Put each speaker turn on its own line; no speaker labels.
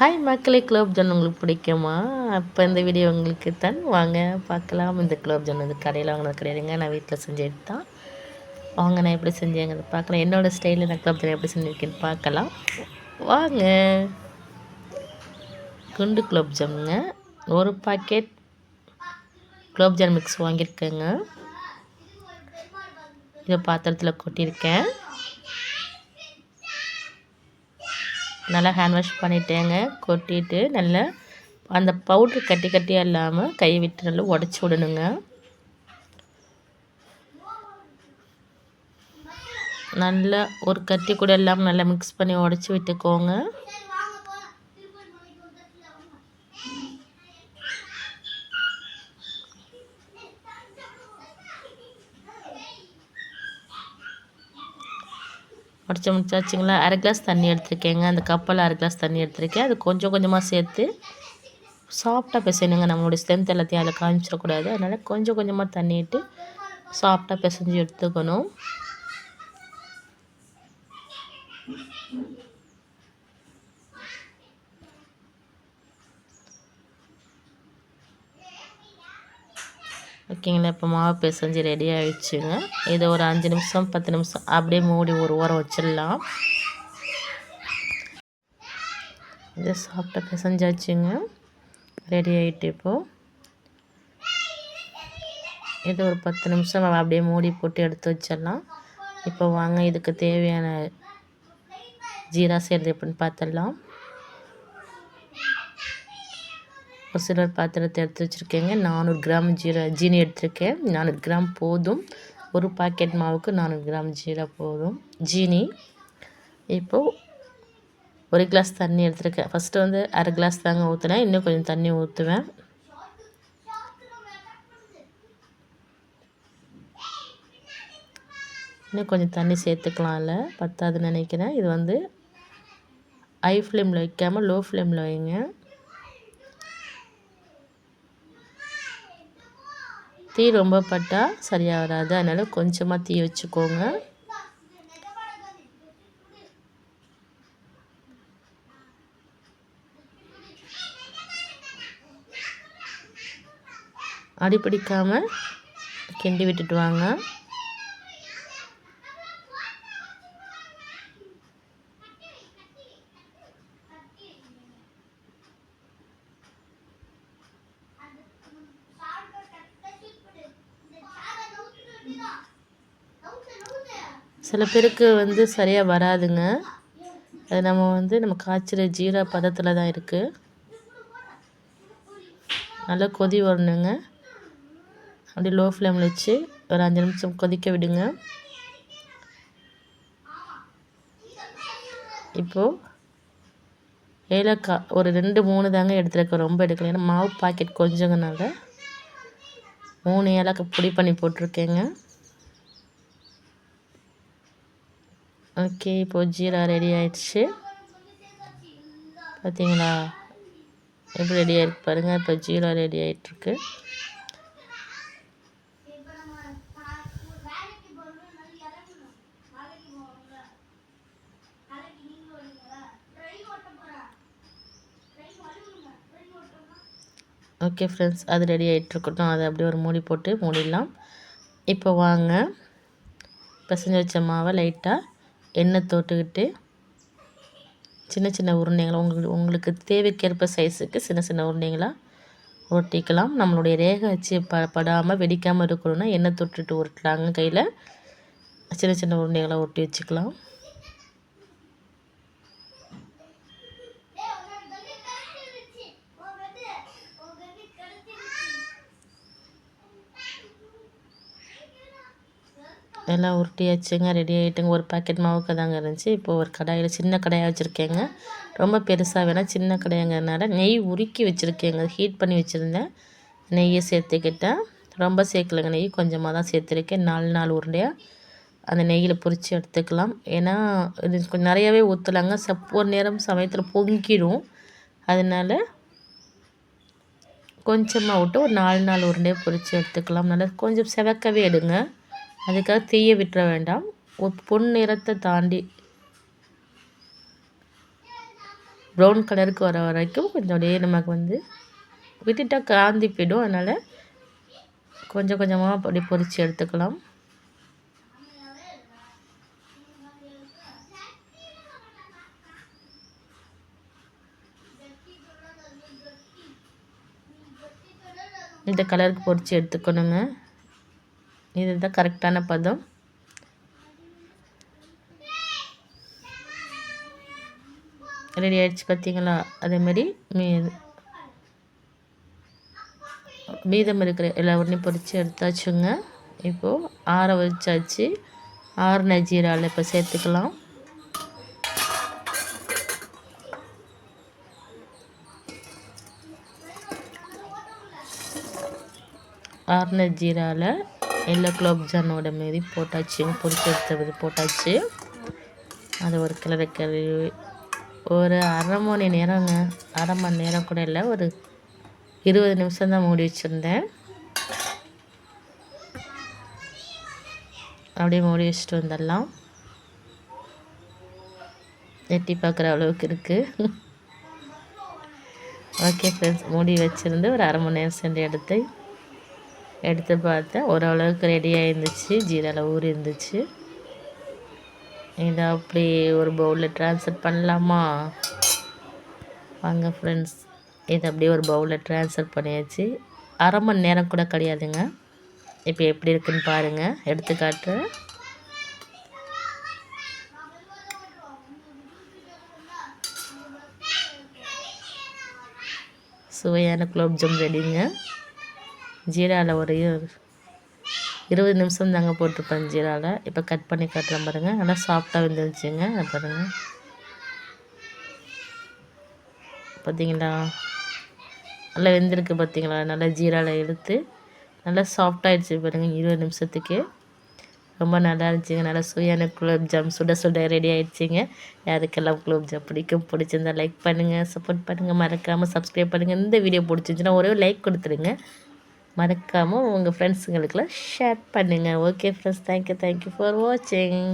Hi மக்களே gulab John உங்களுக்கு பிடிக்குமா? அப்போ இந்த வீடியோ உங்களுக்கு தான். வாங்க பார்க்கலாம். இந்த குலோப் ஜான் வந்து கடையில் வாங்கினது கிடையாதுங்க. நான் வீட்டில் செஞ்சது தான் வாங்க நான் எப்படி செஞ்சேங்கிறத பார்க்கலாம். என்னோடய ஸ்டைலில் நான் குலோப் ஜான் எப்படி செஞ்சுருக்கேன்னு பார்க்கலாம். வாங்க. குண்டு குலோப் ஜாமுங்க ஒரு பாக்கெட் குலோப் ஜான் மிக்ஸ் வாங்கியிருக்கேங்க. இதை பாத்திரத்தில் கொட்டியிருக்கேன். நல்லா ஹேண்ட் வாஷ் பண்ணிட்டேங்க. கொட்டிட்டு நல்லா அந்த பவுட்ரு கட்டி கட்டியாக இல்லாமல் கை விட்டு நல்லா உடச்சி விடணுங்க. நல்லா ஒரு கட்டி கூட இல்லாமல் நல்லா மிக்ஸ் பண்ணி உடச்சி விட்டுக்கோங்க. முடிச்ச முடிச்சாச்சுங்களா. அரை கிளாஸ் தண்ணி எடுத்துருக்கேங்க. அந்த கப்பில் அரை கிளாஸ் தண்ணி எடுத்துருக்கேன். அது கொஞ்சம் கொஞ்சமாக சேர்த்து சாஃப்டாக பிசைனுங்க நம்மளுடைய ஸ்ட்ரென்த் எல்லாத்தையும் அதில் காமிச்சிடக்கூடாது. அதனால் கொஞ்சம் கொஞ்சமாக தண்ணிட்டு சாஃப்டாக பிசைஞ்சு எடுத்துக்கணும். ஓகேங்களா இப்போ மாவு பிசைஞ்சு ரெடி ஆகிடுச்சுங்க இதை ஒரு அஞ்சு நிமிஷம் பத்து நிமிஷம் அப்படியே மூடி ஒரு உரம் வச்சிடலாம். இதை சாப்பிட்ட பிசைஞ்சாச்சுங்க. ரெடி ஆகிட்டு இப்போது இது ஒரு பத்து நிமிஷம் அப்படியே மூடி போட்டு எடுத்து வச்சிடலாம். இப்போ வாங்க இதுக்கு தேவையான ஜீரா செய்கிறது எப்படின்னு பார்த்துடலாம். ஒரு சில்வர் பாத்திரத்தை எடுத்து வச்சுருக்கேங்க. நானூறு கிராம் ஜீரா ஜீனி எடுத்திருக்கேன். நானூறு கிராம் போதும். ஒரு பாக்கெட் மாவுக்கு நானூறு கிராம் ஜீரா போதும். ஜீனி. இப்போது ஒரு கிளாஸ் தண்ணி எடுத்துருக்கேன். ஃபஸ்ட்டு வந்து அரை கிளாஸ் தாங்க ஊற்றுனேன் இன்னும் கொஞ்சம் தண்ணி ஊற்றுவேன் இன்னும் கொஞ்சம் தண்ணி சேர்த்துக்கலாம்ல பத்தாதுன்னு நினைக்கிறேன். இது வந்து ஹை ஃப்ளேமில் வைக்காமல் லோ ஃப்ளேமில் வைங்க. தீ ரொம்ப பட்டால் சரியாக வராது. அதனால் கொஞ்சமாக தீ வச்சுக்கோங்க. அடிப்பிடிக்காமல் கிண்டி விட்டுட்டு வாங்க. சில பேருக்கு வந்து சரியாக வராதுங்க. அது நம்ம வந்து நம்ம காய்ச்சிற ஜீரா பதத்தில் தான் இருக்குது நல்லா கொதி வரணுங்க. அப்படியே லோ ஃப்ளேமில் வச்சு ஒரு அஞ்சு நிமிஷம் கொதிக்க விடுங்க. இப்போது ஏலக்காய் ஒரு ரெண்டு மூணு தாங்க எடுத்துருக்கேன் ரொம்ப எடுக்கல. ஏன்னா மாவு பாக்கெட் கொஞ்சங்கனால மூணு ஏலக்காய் பொடி பண்ணி போட்டிருக்கேங்க. ஓகே இப்போது ஜீரா ரெடி ஆயிடுச்சு. பார்த்தீங்களா எப்படி ரெடி ஆகிருக்கு பாருங்கள் இப்போ ஜீரா ரெடி ஆகிட்டுருக்கு ஓகே ஃப்ரெண்ட்ஸ் அது ரெடி ஆகிட்டுருக்கட்டும் அதை அப்படியே ஒரு மூடி போட்டு மூடிடலாம். இப்போ வாங்க. பிசைஞ்சு வச்ச மாவை லைட்டாக எண்ணெய் தொட்டுக்கிட்டு சின்ன சின்ன உருண்டைங்களாக உங்களுக்கு உங்களுக்கு தேவைக்கேற்ப சைஸுக்கு சின்ன சின்ன உருண்டைங்களாக ஒட்டிக்கலாம் நம்மளுடைய ரேகை வச்சு ப படாமல் வெடிக்காமல் இருக்கணும்னா எண்ணெய் தொட்டுட்டு உருட்டலாங்க கையில். சின்ன சின்ன உருண்டைகளாக ஒட்டி வச்சுக்கலாம். எல்லாம் உருட்டியாச்சுங்க ரெடி ஆகிட்டுங்க ஒரு பாக்கெட் மாவுக்கு தாங்க இருந்துச்சு. இப்போ ஒரு கடாயில் சின்ன கடாயாக வச்சுருக்கேங்க. ரொம்ப பெருசாக வேணால் சின்ன கடாயங்கிறதுனால நெய் உருக்கி வச்சுருக்கேங்க. ஹீட் பண்ணி வச்சுருந்தேன். நெய்யை சேர்த்துக்கிட்டேன். ரொம்ப சேர்க்கலைங்க. நெய் கொஞ்சமாக தான் சேர்த்துருக்கேன். நாலு நாலு உருண்டையாக அந்த நெய்யில் பொறிச்சு எடுத்துக்கலாம். ஏன்னா இது கொஞ்சம் நிறையாவே ஊற்றலாங்க சப் ஒரு நேரம் சமயத்தில் பொங்கிடும். அதனால் கொஞ்சமாக விட்டு ஒரு நாலு நாள் உருண்டையாக பொறிச்சு எடுத்துக்கலாம். நல்லா கொஞ்சம் செவக்கவே எடுங்க. அதுக்காக தீய விட்டுற வேண்டாம். பொன் நிறத்தை தாண்டி ப்ரௌன் கலருக்கு வர வரைக்கும் கொஞ்சம் அப்படியே நமக்கு வந்து விட்டுட்டால் காந்தி போயிடும். அதனால் கொஞ்சம் கொஞ்சமாக அப்படி பொரித்து எடுத்துக்கலாம். இந்த கலருக்கு பொறிச்சு எடுத்துக்கணுங்க. இதுதான் கரெக்டான பதம். ரெடி ஆகிடுச்சு பார்த்தீங்களா அதேமாரி மீ மீதம் இருக்கிற எல்லா உடனே பொறிச்சு எடுத்தாச்சுங்க. இப்போது ஆற வச்சாச்சு. ஆறுன ஜீராவில் இப்போ சேர்த்துக்கலாம். ஆறுன ஜீராவில் எல்லோ குலோப்ஜானோட மாரி போட்டாச்சு. பொறிச்சு எடுத்தது போட்டாச்சு. அது ஒரு கிளறு கிளறி. ஒரு அரை மணி நேரங்க அரை மணி நேரம் கூட இல்லை ஒரு இருபது நிமிஷம் தான் மூடி வச்சுருந்தேன். அப்படியே மூடி வச்சுட்டு வந்துடலாம். எட்டி பார்க்குற அளவுக்கு இருக்குது ஓகே ஃப்ரெண்ட்ஸ் மூடி வச்சுருந்து ஒரு அரை மணி நேரம் சென்று எடுத்து எடுத்து பார்த்தேன். ஓரளவுக்கு ரெடியாக இருந்துச்சு ஜீராவில் ஊறி இருந்துச்சு. இதை அப்படி ஒரு பவுலில் ட்ரான்ஸ்ஃபர் பண்ணலாமா? வாங்க ஃப்ரெண்ட்ஸ் இதை அப்படியே ஒரு பவுலில் ட்ரான்ஸ்ஃபர் பண்ணியாச்சு. அரை மணி நேரம் கூட கிடையாதுங்க. இப்போ எப்படி இருக்குன்னு பாருங்கள் எடுத்துக்காட்டு. சுவையான குலோப்ஜாம் ரெடிங்க. ஜீராவில் ஒரு இருபது நிமிஷம் தாங்க போட்டிருப்பேன் ஜீராவில் இப்போ கட் பண்ணி காட்டுறேன் பாருங்கள் நல்லா சாஃப்டாக வந்துருச்சுங்க. பாருங்கள் பார்த்தீங்களா நல்லா வெந்திருக்கு பார்த்தீங்களா நல்லா ஜீராவில் எடுத்து நல்லா சாஃப்டாகிடுச்சு பாருங்கள் இருபது நிமிஷத்துக்கு. ரொம்ப நல்லா இருந்துச்சுங்க. நல்லா சுவையான குலோப்ஜாம் சுட சுட ரெடி ஆகிடுச்சிங்க யாருக்கெல்லாம் குலோப்ஜாம் பிடிக்கும் பிடிச்சிருந்தா லைக் பண்ணுங்கள் சப்போர்ட் பண்ணுங்கள் மறக்காமல் சப்ஸ்கிரைப் பண்ணுங்கள் இந்த வீடியோ பிடிச்சிருந்துச்சுன்னா ஒரே லைக் கொடுத்துருங்க. மறக்காமல் உங்கள் ஃப்ரெண்ட்ஸுங்களுக்கெல்லாம் ஷேர் பண்ணுங்கள் okay friends thank you thank you for வாட்சிங்